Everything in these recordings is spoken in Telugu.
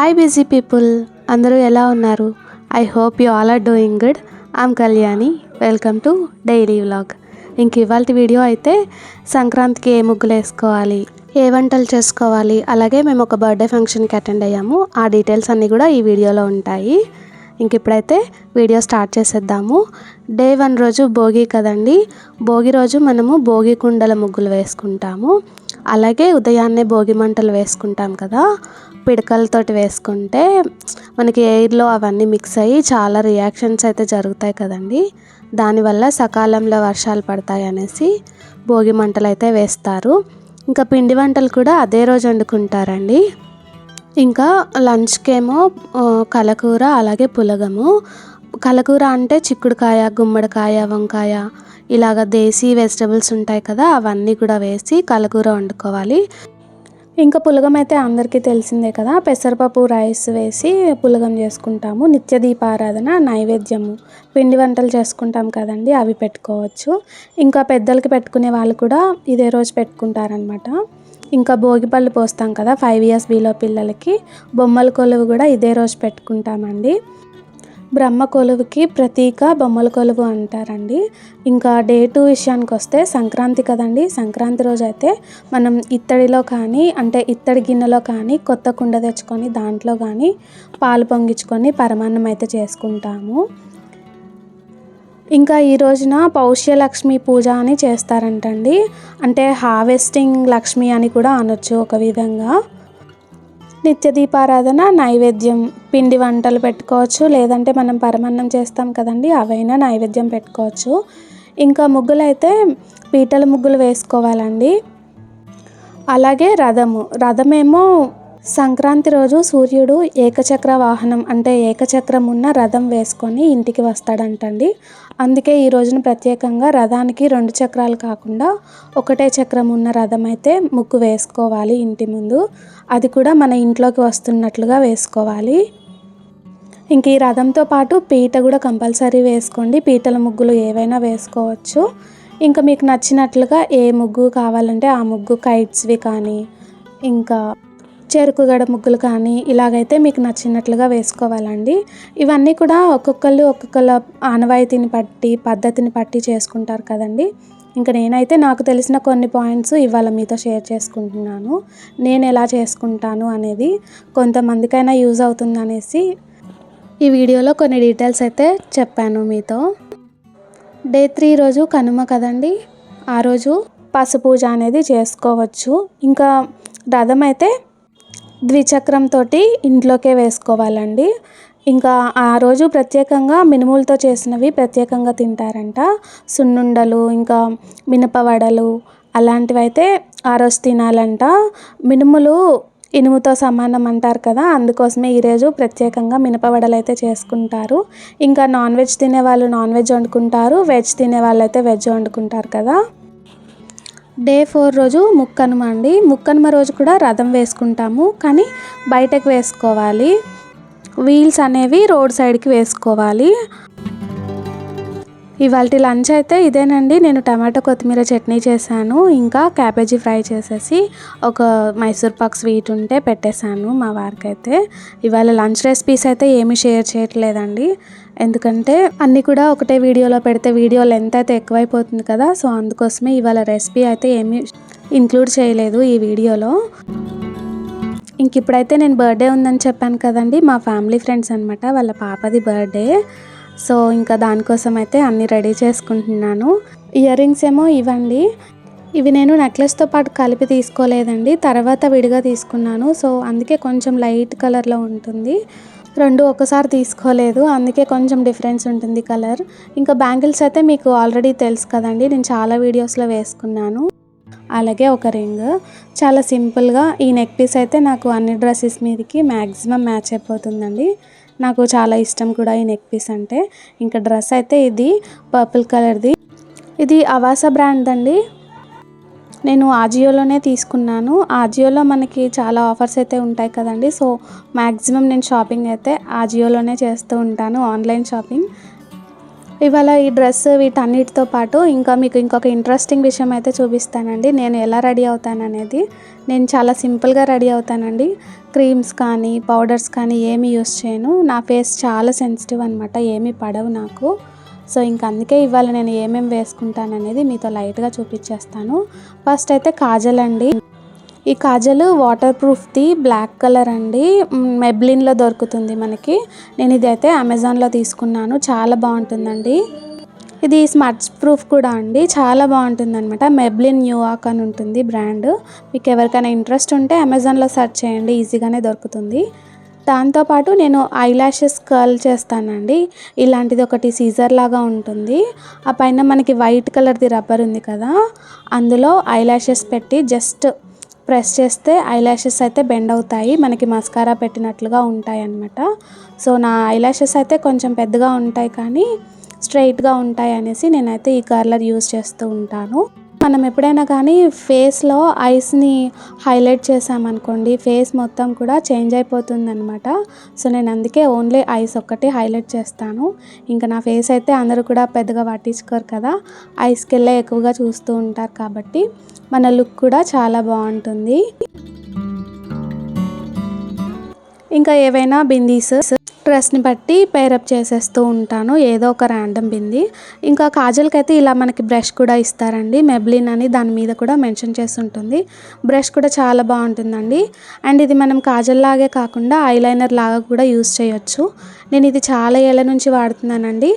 హాయ్ బిజీ పీపుల్ అందరూ ఎలా ఉన్నారు? I hope you all are doing good I'm Kalyani welcome to daily vlog ఇంక ఇవాళ వీడియో అయితే సంక్రాంతికి ఏ ముగ్గులు వేసుకోవాలి ఏ వంటలు చేసుకోవాలి అలాగే మేము ఒక బర్త్డే ఫంక్షన్కి అటెండ్ అయ్యాము. ఆ డీటెయిల్స్ అన్నీ కూడా ఈ వీడియోలో ఉంటాయి. ఇంక ఇప్పుడైతే వీడియో స్టార్ట్ చేసేద్దాము. డే వన్ రోజు భోగి కదండి. భోగి రోజు మనము భోగి కుండల ముగ్గులు వేసుకుంటాము. అలాగే ఉదయాన్నే భోగి మంటలు వేసుకుంటాం కదా. పిడకలతోటి వేసుకుంటే మనకి ఎయిర్లో అవన్నీ మిక్స్ అయ్యి చాలా రియాక్షన్స్ అయితే జరుగుతాయి కదండి. దానివల్ల సకాలంలో వర్షాలు పడతాయి అనేసి భోగి మంటలు అయితే వేస్తారు. ఇంకా పిండి వంటలు కూడా అదే రోజు వండుకుంటారండి. ఇంకా లంచ్కేమో కలకూర అలాగే పులగము. కలకూర అంటే చిక్కుడుకాయ గుమ్మడికాయ వంకాయ ఇలాగ దేశీ వెజిటబుల్స్ ఉంటాయి కదా అవన్నీ కూడా వేసి కలకూర వండుకోవాలి. ఇంకా పులగం అయితే అందరికీ తెలిసిందే కదా పెసరపప్పు రైస్ వేసి పులగం చేసుకుంటాము. నిత్య దీపారాధన నైవేద్యము. పిండి వంటలు చేసుకుంటాం కదండి అవి పెట్టుకోవచ్చు. ఇంకా పెద్దలకి పెట్టుకునే వాళ్ళు కూడా ఇదే రోజు పెట్టుకుంటారనమాట ఇంకా భోగిపళ్ళు పోస్తాం కదా ఫైవ్ ఇయర్స్ బీలో పిల్లలకి. బొమ్మల కొలువు కూడా ఇదే రోజు పెట్టుకుంటామండి. బ్రహ్మ కొలువుకి ప్రతీక బొమ్మల కొలువు అంటారండి. ఇంకా డే టూ విషయానికి వస్తే సంక్రాంతి కదండి. సంక్రాంతి రోజు అయితే మనం ఇత్తడిలో కానీ అంటే ఇత్తడి గిన్నెలో కానీ కొత్త కుండ తెచ్చుకొని దాంట్లో కానీ పాలు పొంగించుకొని పరమాన్నం అయితే చేసుకుంటాము. ఇంకా ఈ రోజున పౌష్యలక్ష్మి పూజ అని చేస్తారంటండి. అంటే హార్వెస్టింగ్ లక్ష్మి అని కూడా అనొచ్చు ఒక విధంగా. నిత్య దీపారాధన నైవేద్యం పిండి వంటలు పెట్టుకోవచ్చు లేదంటే మనం పరమాన్నం చేస్తాం కదండి అవైనా నైవేద్యం పెట్టుకోవచ్చు. ఇంకా ముగ్గులు అయితే పీటల ముగ్గులు వేసుకోవాలండి. అలాగే రథము. రథమేమో సంక్రాంతి రోజు సూర్యుడు ఏకచక్ర వాహనం అంటే ఏకచక్రం ఉన్న రథం వేసుకొని ఇంటికి వస్తాడంటండి. అందుకే ఈ రోజున ప్రత్యేకంగా రథానికి రెండు చక్రాలు కాకుండా ఒకటే చక్రం ఉన్న రథం అయితే ముగ్గు వేసుకోవాలి ఇంటి ముందు. అది కూడా మన ఇంట్లోకి వస్తున్నట్లుగా వేసుకోవాలి. ఇంక ఈ రథంతో పాటు పీట కూడా కంపల్సరీ వేసుకోండి. పీటల ముగ్గులు ఏవైనా వేసుకోవచ్చు. ఇంకా మీకు నచ్చినట్లుగా ఏ ముగ్గు కావాలంటే ఆ ముగ్గు కైట్స్వి కానీ ఇంకా చెరుకు గడ ముగ్గులు కానీ ఇలాగైతే మీకు నచ్చినట్లుగా వేసుకోవాలండి. ఇవన్నీ కూడా ఒక్కొక్కళ్ళు ఒక్కొక్కళ్ళ ఆనవాయితీని బట్టి పద్ధతిని బట్టి చేసుకుంటారు కదండి. ఇంకా నేనైతే నాకు తెలిసిన కొన్ని పాయింట్స్ ఇవాళ మీతో షేర్ చేసుకుంటున్నాను. నేను ఎలా చేసుకుంటాను అనేది కొంతమందికైనా యూజ్ అవుతుంది అనేసి ఈ వీడియోలో కొన్ని డీటెయిల్స్ అయితే చెప్పాను మీతో. డే త్రీ రోజు కనుమ కదండి. ఆ రోజు పసుపూజ అనేది చేసుకోవచ్చు. ఇంకా రథం అయితే ద్విచక్రంతో ఇంట్లోకే వేసుకోవాలండి. ఇంకా ఆ రోజు ప్రత్యేకంగా మినుములతో చేసినవి ప్రత్యేకంగా తింటారంట. సున్నుండలు ఇంకా మినపవడలు అలాంటివి అయితే ఆ రోజు తినాలంట. మినుములు ఇనుముతో సమానం అంటారు కదా అందుకోసమే ఈరోజు ప్రత్యేకంగా మినపవడలు అయితే చేసుకుంటారు. ఇంకా నాన్ వెజ్ తినే వాళ్ళు నాన్ వెజ్ వండుకుంటారు వెజ్ తినే వాళ్ళు అయితే వెజ్ వండుకుంటారు కదా. డే ఫోర్ రోజు ముక్కనుమ అండి. ముక్కనుమ రోజు కూడా రథం వేసుకుంటాము. కానీ బయటకు వేసుకోవాలి. వీల్స్ అనేవి రోడ్ సైడ్కి వేసుకోవాలి. ఇవాళ లంచ్ అయితే ఇదేనండి. నేను టమాటో కొత్తిమీర చట్నీ చేశాను. ఇంకా క్యాబేజీ ఫ్రై చేసేసి ఒక మైసూర్ పాక్ స్వీట్ ఉంటే పెట్టేశాను మా వారికి అయితే ఇవాళ లంచ్ రెసిపీస్ అయితే ఏమీ షేర్ చేయట్లేదండి. ఎందుకంటే అన్నీ కూడా ఒకటే వీడియోలో పెడితే వీడియో లెంత్ అయితే ఎక్కువైపోతుంది కదా. సో అందుకోసమే ఇవాళ రెసిపీ అయితే ఏమీ ఇంక్లూడ్ చేయలేదు ఈ వీడియోలో. ఇంక ఇప్పుడైతే నేను బర్త్డే ఉందని చెప్పాను కదండి. మా ఫ్యామిలీ ఫ్రెండ్స్ అనమాట వాళ్ళ పాపది బర్త్డే. సో ఇంకా దానికోసం అయితే అన్నీ రెడీ చేసుకుంటున్నాను. ఇయర్ రింగ్స్ ఏమో ఇవ్వండి. ఇవి నేను నెక్లెస్తో పాటు కలిపి తీసుకోలేదండి. తర్వాత విడిగా తీసుకున్నాను. సో అందుకే కొంచెం లైట్ కలర్లో ఉంటుంది. రెండు ఒకసారి తీసుకోలేదు. అందుకే కొంచెం డిఫరెన్స్ ఉంటుంది కలర్. ఇంకా బ్యాంగిల్స్ అయితే మీకు ఆల్రెడీ తెలుసు కదండి. నేను చాలా వీడియోస్లో వేసుకున్నాను. అలాగే ఒక రింగ్. చాలా సింపుల్గా ఈ నెక్ పీస్ అయితే నాకు అన్ని డ్రెస్సెస్ మీదకి మ్యాక్సిమం మ్యాచ్ అయిపోతుందండి. నాకు చాలా ఇష్టం కూడా ఈ నెక్ పీస్ అంటే. ఇంకా డ్రెస్ అయితే ఇది పర్పుల్ కలర్ది ఇది అవాసా బ్రాండ్ అండి. నేను ఆజియోలోనే తీసుకున్నాను. ఆజియోలో మనకి చాలా ఆఫర్స్ అయితే ఉంటాయి కదండి. సో మ్యాక్సిమం నేను షాపింగ్ అయితే ఆజియోలోనే చేస్తూ ఉంటాను ఆన్లైన్ షాపింగ్ ఇవాళ ఈ డ్రెస్ వీటన్నిటితో పాటు ఇంకా మీకు ఇంకొక ఇంట్రెస్టింగ్ విషయం అయితే చూపిస్తానండి. నేను ఎలా రెడీ అవుతాను అనేది. నేను చాలా సింపుల్గా రెడీ అవుతానండి. క్రీమ్స్ కానీ పౌడర్స్ కానీ ఏమి యూస్ చేయను. నా ఫేస్ చాలా సెన్సిటివ్ అనమాట ఏమీ పడవు నాకు. సో ఇంక అందుకే ఇవాళ నేను ఏమేమి వేసుకుంటాననేది మీతో లైట్గా చూపించేస్తాను. ఫస్ట్ అయితే కాజల్ అండి. ఈ కాజల్ వాటర్ ప్రూఫ్ది బ్లాక్ కలర్ అండి మెబ్లిన్లో దొరుకుతుంది మనకి. నేను ఇది అయితే అమెజాన్లో తీసుకున్నాను. చాలా బాగుంటుందండి. ఇది స్మచ్ ప్రూఫ్ కూడా అండి. చాలా బాగుంటుంది అనమాట మెబ్లిన్ న్యూయార్క్ అని ఉంటుంది బ్రాండ్ మీకు ఎవరికైనా ఇంట్రెస్ట్ ఉంటే అమెజాన్లో సెర్చ్ చేయండి. ఈజీగానే దొరుకుతుంది. దాంతోపాటు నేను ఐ ల్యాషెస్ కర్ల్ చేస్తానండి. ఇలాంటిది ఒకటి సీజర్ లాగా ఉంటుంది. ఆ పైన మనకి వైట్ కలర్ది రబ్బర్ ఉంది కదా. అందులో ఐ ల్యాషెస్ పెట్టి జస్ట్ ప్రెస్ చేస్తే ఐలాషెస్ అయితే బెండ్ అవుతాయి. మనకి మస్కారా పెట్టినట్లుగా ఉంటాయి అన్నమాట సో నా ఐలాషెస్ అయితే కొంచెం పెద్దగా ఉంటాయి కానీ స్ట్రైట్గా ఉంటాయి అనేసి నేనైతే ఈ కర్లర్ యూస్ చేస్తూ ఉంటాను. మనం ఎప్పుడైనా కానీ ఫేస్లో ఐస్ని హైలైట్ చేసామనుకోండి ఫేస్ మొత్తం కూడా చేంజ్ అయిపోతుంది అనమాట సో నేను అందుకే ఓన్లీ ఐస్ ఒక్కటి హైలైట్ చేస్తాను. ఇంకా నా ఫేస్ అయితే అందరూ కూడా పెద్దగా పట్టించుకోరు కదా. ఐస్కి వెళ్ళే ఎక్కువగా చూస్తూ ఉంటారు కాబట్టి మన లుక్ కూడా చాలా బాగుంటుంది. ఇంకా ఏవైనా బిందీస్ డ్రెస్ని బట్టి పేరప్ చేసేస్తూ ఉంటాను. ఏదో ఒక ర్యాండమ్ బింది. ఇంకా కాజల్కి అయితే ఇలా మనకి బ్రష్ కూడా ఇస్తారండి. మెబ్లిన్ అని దాని మీద కూడా మెన్షన్ చేసి ఉంటుంది బ్రష్ కూడా చాలా బాగుంటుందండి. అండ్ ఇది మనం కాజల్ లాగే కాకుండా ఐలైనర్ లాగా కూడా యూస్ చేయొచ్చు. నేను ఇది చాలా ఏళ్ళ నుంచి వాడుతున్నానండి.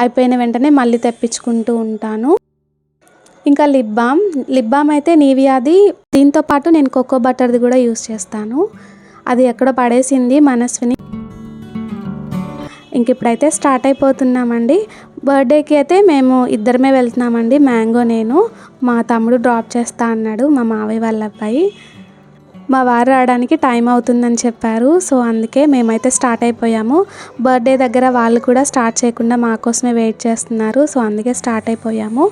అయిపోయిన వెంటనే మళ్ళీ తెప్పించుకుంటూ ఉంటాను. ఇంకా లిప్ బామ్ లిప్ బామ్ అయితే నీవియాది. దీంతో పాటు నేను కోకో బటర్ది కూడా యూస్ చేస్తాను. అది ఎక్కడో పడేసింది. మనస్విని ఇంక ఇప్పుడైతే స్టార్ట్ అయిపోతున్నామండి. బర్త్డేకి అయితే మేము ఇద్దరమే వెళ్తున్నామండి. మ్యాంగో నేను మా తమ్ముడు డ్రాప్ చేస్తా అన్నాడు మా మావయ్య వాళ్ళ అబ్బాయి. మా వారు రావడానికి టైం అవుతుందని చెప్పారు. సో అందుకే మేమైతే స్టార్ట్ అయిపోయాము. బర్త్డే దగ్గర వాళ్ళు కూడా స్టార్ట్ చేయకుండా మా కోసమే వెయిట్ చేస్తున్నారు. సో అందుకే స్టార్ట్ అయిపోయాము.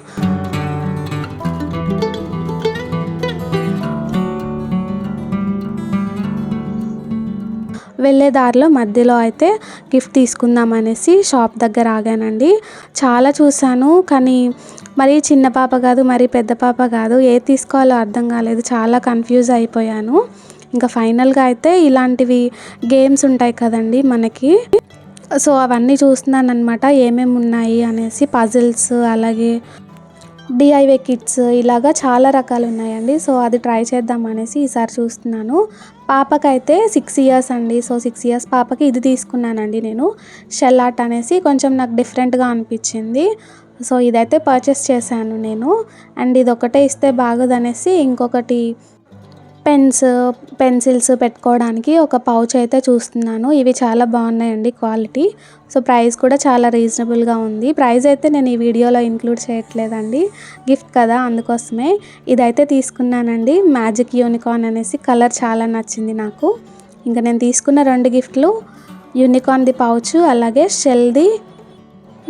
వెళ్ళే దారిలో మధ్యలో అయితే గిఫ్ట్ తీసుకుందాం అనేసి షాప్ దగ్గర ఆగానండి. చాలా చూశాను కానీ మరీ చిన్న పాప కాదు మరీ పెద్ద పాప కాదు. ఏది తీసుకోవాలో అర్థం కాలేదు. చాలా కన్ఫ్యూజ్ అయిపోయాను. ఇంకా ఫైనల్గా అయితే ఇలాంటివి గేమ్స్ ఉంటాయి కదండి మనకి. సో అవన్నీ చూస్తున్నాను అనమాట ఏమేమి ఉన్నాయి అనేసి పజిల్స్ అలాగే డిఐవే కిట్స్ ఇలాగా చాలా రకాలు ఉన్నాయండి సో అది ట్రై చేద్దాం అనేసి ఈసారి చూస్తున్నాను. పాపకైతే సిక్స్ ఇయర్స్ అండి. సో సిక్స్ ఇయర్స్ పాపకి ఇది తీసుకున్నానండి నేను. షెల్ ఆర్ట్ అనేసి కొంచెం నాకు డిఫరెంట్గా అనిపించింది. సో ఇదైతే పర్చేస్ చేశాను నేను. అండ్ ఇది ఒకటే ఇస్తే బాగోదనేసి ఇంకొకటి పెన్స్ పెన్సిల్స్ పెట్టుకోవడానికి ఒక పౌచ్ అయితే చూస్తున్నాను. ఇవి చాలా బాగున్నాయండి క్వాలిటీ. సో ప్రైస్ కూడా చాలా రీజనబుల్గా ఉంది. ప్రైస్ అయితే నేను ఈ వీడియోలో ఇంక్లూడ్ చేయట్లేదండి. గిఫ్ట్ కదా అందుకోసమే. ఇదైతే తీసుకున్నానండి. మ్యాజిక్ యూనికార్న్ అనేసి కలర్ చాలా నచ్చింది నాకు. ఇంకా నేను తీసుకున్న రెండు గిఫ్ట్లు యూనికార్న్ది పౌచ్ అలాగే షెల్ది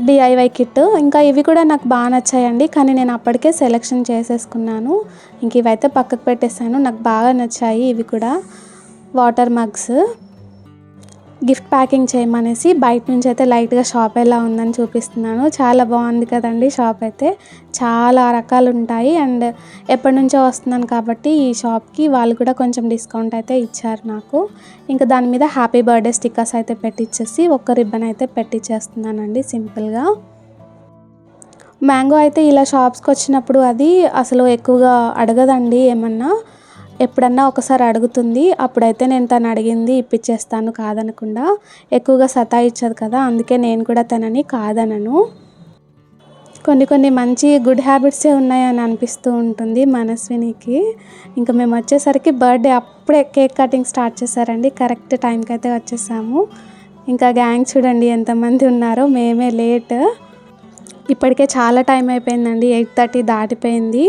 డిఐవై కిట్. ఇంకా ఇవి కూడా నాకు బాగా నచ్చాయండి. కానీ నేను అప్పటికే సెలెక్షన్ చేసేసుకున్నాను. ఇంక ఇవైతే పక్కకు పెట్టేశాను. నాకు బాగా నచ్చాయి ఇవి కూడా. వాటర్ మగ్స్ గిఫ్ట్ ప్యాకింగ్ చేయమనేసి బయట నుంచి అయితే లైట్గా షాప్ ఎలా ఉందని చూపిస్తున్నాను. చాలా బాగుంది కదండి షాప్ అయితే. చాలా రకాలు ఉంటాయి అండ్ ఎప్పటి నుంచో వస్తున్నాను కాబట్టి ఈ షాప్కి వాళ్ళు కూడా కొంచెం డిస్కౌంట్ అయితే ఇచ్చారు నాకు. ఇంకా దాని మీద హ్యాపీ బర్త్డే స్టిక్కర్స్ అయితే పెట్టించేసి ఒక రిబ్బన్ అయితే పెట్టించేస్తున్నానండి సింపుల్గా. మ్యాంగో అయితే ఇలా షాప్స్కి వచ్చినప్పుడు అది అసలు ఎక్కువగా అడగదండి ఏమన్నా. ఎప్పుడన్నా ఒకసారి అడుగుతుంది అప్పుడైతే నేను తను అడిగింది ఇప్పించేస్తాను కాదనకుండా. ఎక్కువగా సతాయిచ్చదు కదా అందుకే నేను కూడా తనని కాదనను. కొన్ని కొన్ని మంచి గుడ్ హ్యాబిట్సే ఉన్నాయని అనిపిస్తూ ఉంటుంది మనస్వినికి. ఇంకా మేము వచ్చేసరికి బర్త్డే అప్పుడే కేక్ కటింగ్ స్టార్ట్ చేశారండి కరెక్ట్ టైంకి అయితే వచ్చేసాము. ఇంకా గ్యాంగ్ చూడండి ఎంతమంది ఉన్నారో మేమే లేట్. ఇప్పటికే చాలా టైం అయిపోయిందండి ఎయిట్ థర్టీ దాటిపోయింది.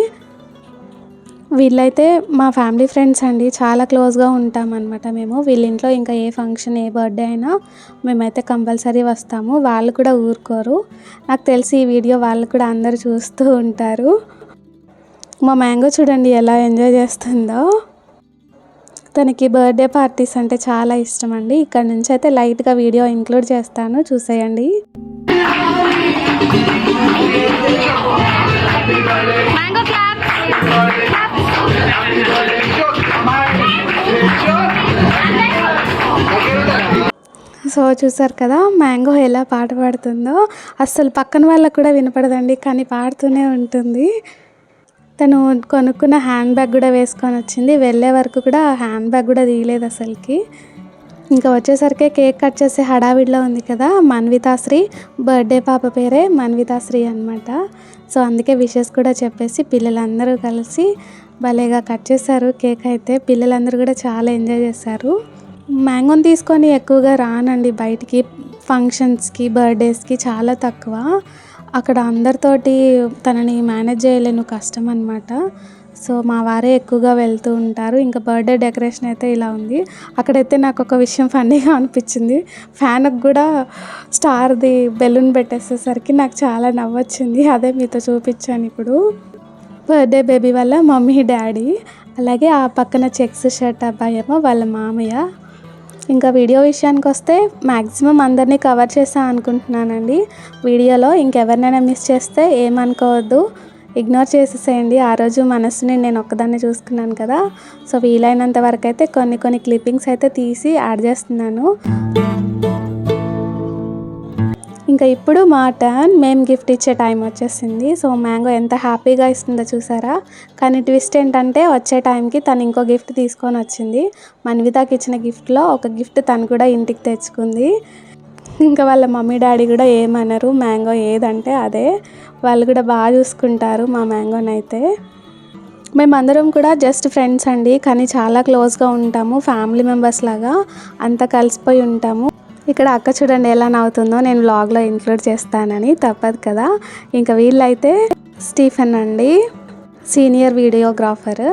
వీళ్ళైతే మా ఫ్యామిలీ ఫ్రెండ్స్ అండి. చాలా క్లోజ్గా ఉంటాం అనమాట మేము. వీళ్ళ ఇంట్లో ఇంకా ఏ ఫంక్షన్ ఏ బర్త్డే అయినా మేమైతే కంపల్సరీ వస్తాము. వాళ్ళు కూడా ఊరుకోరు. నాకు తెలిసి ఈ వీడియో వాళ్ళు కూడా అందరు చూస్తూ ఉంటారు. మా మ్యాంగో చూడండి ఎలా ఎంజాయ్ చేస్తుందో. తనకి బర్త్డే పార్టీస్ అంటే చాలా ఇష్టం అండి. ఇక్కడ నుంచి అయితే లైట్గా వీడియో ఇంక్లూడ్ చేస్తాను. చూసేయండి. Mango సో చూసారు కదా మ్యాంగో ఎలా పాట పాడుతుందో. అస్సలు పక్కన వాళ్ళకు కూడా వినపడదండి కానీ పాడుతూనే ఉంటుంది. తను కొనుక్కున్న హ్యాండ్ బ్యాగ్ కూడా వేసుకొని వచ్చింది వెళ్ళే వరకు కూడా హ్యాండ్ బ్యాగ్ కూడా తీయలేదు అసలుకి. ఇంకా వచ్చేసరికి కేక్ కట్ చేసే హడావిడిలో ఉంది కదా మన్వితాశ్రీ బర్త్డే పాప పేరే మన్వితాశ్రీ అనమాట సో అందుకే విషెస్ కూడా చెప్పేసి పిల్లలందరూ కలిసి భలేగా కట్ చేశారు కేక్ అయితే పిల్లలందరూ కూడా చాలా ఎంజాయ్ చేశారు. మ్యాంగోని తీసుకొని ఎక్కువగా రానండి బయటికి. ఫంక్షన్స్కి బర్త్డేస్కి చాలా తక్కువ. అక్కడ అందరితోటి తనని మేనేజ్ చేయలేను కష్టం అనమాట సో మా వారే ఎక్కువగా వెళ్తూ ఉంటారు. ఇంకా బర్త్డే డెకరేషన్ అయితే ఇలా ఉంది. అక్కడైతే నాకు ఒక విషయం ఫన్నీగా అనిపించింది. ఫ్యాన్కి కూడా స్టార్ది బెలూన్ పెట్టేసేసరికి నాకు చాలా నవ్వొచ్చింది. అదే మీతో చూపించాను ఇప్పుడు. బర్త్డే బేబీ వల్ల మమ్మీ డాడీ. అలాగే ఆ పక్కన చెక్స్ షర్ట్ అబ్బాయి ఏమో వాళ్ళ మామయ్య. ఇంకా వీడియో విషయానికి వస్తే మ్యాక్సిమం అందరినీ కవర్ చేసా అనుకుంటున్నానండి. వీడియోలో ఇంకెవరినైనా మిస్ చేస్తే ఏమనుకోవద్దు. ఇగ్నోర్ చేసేసేయండి. ఆ రోజు మనసుని నేను ఒక్కదాన్ని చూసుకున్నాను కదా. సో వీలైనంత వరకు అయితే కొన్ని కొన్ని క్లిప్పింగ్స్ అయితే తీసి యాడ్ చేస్తున్నాను. ఇంకా ఇప్పుడు మా టర్న్ మేము గిఫ్ట్ ఇచ్చే టైం వచ్చేసింది. సో మ్యాంగో ఎంత హ్యాపీగా ఇస్తుందో చూసారా? కానీ ట్విస్ట్ ఏంటంటే వచ్చే టైంకి తను ఇంకో గిఫ్ట్ తీసుకొని వచ్చింది. మన్వితాకి ఇచ్చిన గిఫ్ట్లో ఒక గిఫ్ట్ తను కూడా ఇంటికి తెచ్చుకుంది. ఇంకా వాళ్ళ మమ్మీ డాడీ కూడా ఏమనరు. మ్యాంగో ఏదంటే అదే. వాళ్ళు కూడా బాగా చూసుకుంటారు మా మ్యాంగోని అయితే. మేమందరం కూడా జస్ట్ ఫ్రెండ్స్ అండి. కానీ చాలా క్లోజ్గా ఉంటాము. ఫ్యామిలీ మెంబర్స్ లాగా అంతా కలిసిపోయి ఉంటాము. ఇక్కడ అక్క చూడండి ఎలా నవ్వుతుందో. నేను వ్లాగ్లో ఇంక్లూడ్ చేస్తానని తప్పదు కదా. ఇంకా వీళ్ళైతే స్టీఫెన్ అండి సీనియర్ వీడియోగ్రాఫర్.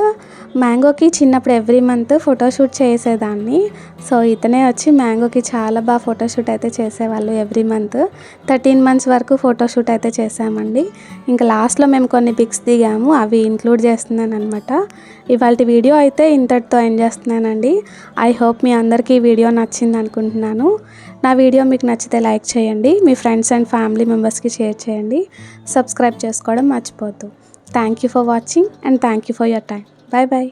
మ్యాంగోకి చిన్నప్పుడు ఎవ్రీ మంత్ ఫోటోషూట్ చేసేదాన్ని. సో ఇతనే వచ్చి మ్యాంగోకి చాలా బాగా ఫోటోషూట్ అయితే చేసేవాళ్ళు ఎవ్రీ మంత్. థర్టీన్ మంత్స్ వరకు ఫోటోషూట్ అయితే చేసామండి ఇంకా లాస్ట్లో మేము కొన్ని పిక్స్ దిగాము అవి ఇంక్లూడ్ చేస్తున్నాను అనమాట ఇవాళ వీడియో అయితే ఇంతటితో ఎండ్ చేస్తున్నానండి. ఐ హోప్ మీ అందరికీ ఈ వీడియో నచ్చింది అనుకుంటున్నాను నా వీడియో మీకు నచ్చితే లైక్ చేయండి మీ ఫ్రెండ్స్ అండ్ ఫ్యామిలీ మెంబర్స్కి షేర్ చేయండి. సబ్స్క్రైబ్ చేసుకోవడం మర్చిపోద్దు thank you for watching and thank you for your time. Bye bye